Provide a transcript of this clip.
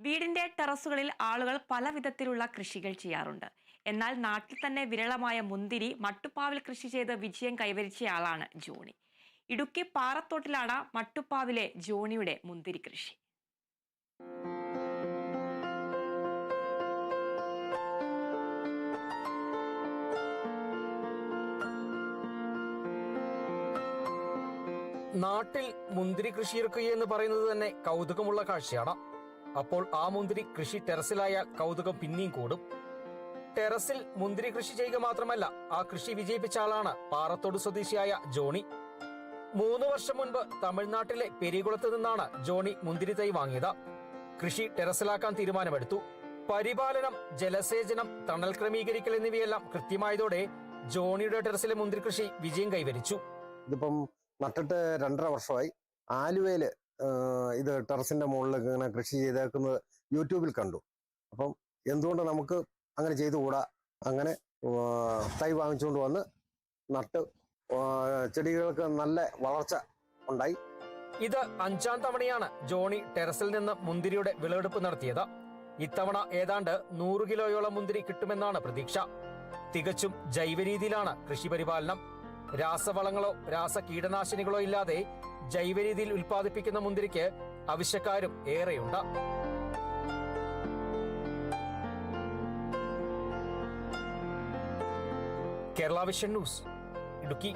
വീടിന്റെ ടെറസുകളിൽ ആളുകൾ പല വിധത്തിലുള്ള കൃഷികൾ ചെയ്യാറുണ്ട്. എന്നാൽ നാട്ടിൽ തന്നെ വിരളമായ മുന്തിരി മട്ടുപ്പാവിൽ കൃഷി ചെയ്ത് വിജയം കൈവരിച്ചയാളാണ് ജോണി. ഇടുക്കി പാറത്തോട്ടിലാണ് മട്ടുപ്പാവിലെ ജോണിയുടെ മുന്തിരി കൃഷി. നാട്ടിൽ മുന്തിരി കൃഷി ഇറക്കുക എന്ന് പറയുന്നത് തന്നെ കൗതുകമുള്ള കാഴ്ചയാണ്. അപ്പോൾ ആ മുന്തിരി കൃഷി ടെറസിലായാൽ കൗതുകം പിന്നെയും കൂടും. ടെറസിൽ മുന്തിരി കൃഷി ചെയ്യുക മാത്രമല്ല ആ കൃഷി വിജയിപ്പിച്ച ആളാണ് പാറത്തോട് സ്വദേശിയായ ജോണി. മൂന്ന് വർഷം മുൻപ് തമിഴ്നാട്ടിലെ പെരികുളത്ത് നിന്നാണ് ജോണി മുന്തിരി തൈ വാങ്ങിയത്. കൃഷി ടെറസിലാക്കാൻ തീരുമാനമെടുത്തു. പരിപാലനം ജലസേചനം തണൽ ക്രമീകരിക്കൽ എന്നിവയെല്ലാം കൃത്യമായതോടെ ജോണിയുടെ ടെറസിലെ മുന്തിരി കൃഷി വിജയം കൈവരിച്ചു. ഇതിപ്പം നട്ടിട്ട് രണ്ടര വർഷമായി. ആലുവയിൽ ഇത് ടെറസിന്റെ മുകളിൽ ഇങ്ങനെ കൃഷി ചെയ്തേക്കുന്നത് യൂട്യൂബിൽ കണ്ടു. അപ്പം എന്തുകൊണ്ട് നമുക്ക് അങ്ങനെ ചെയ്തുകൂടാ? അങ്ങനെ തൈ വാങ്ങിച്ചുകൊണ്ട് വന്ന് നട്ട് ചെടികൾക്ക് നല്ല വളർച്ച ഉണ്ടായി. ഇത് അഞ്ചാം തവണയാണ് ജോണി ടെറസിൽ നിന്ന് മുന്തിരിയുടെ വിളവെടുപ്പ് നടത്തിയത്. ഇത്തവണ ഏതാണ്ട് നൂറ് കിലോയോളം മുന്തിരി കിട്ടുമെന്നാണ് പ്രതീക്ഷ. തികച്ചും ജൈവരീതിയിലാണ് കൃഷി പരിപാലനം രാസവളങ്ങളോ രാസ കീടനാശിനികളോ ഇല്ലാതെ ജൈവരീതിയിൽ ഉൽപ്പാദിപ്പിക്കുന്ന മുന്തിരിക്ക് ആവശ്യക്കാരും ഏറെയുണ്ട്. Kerala vision news Idukki.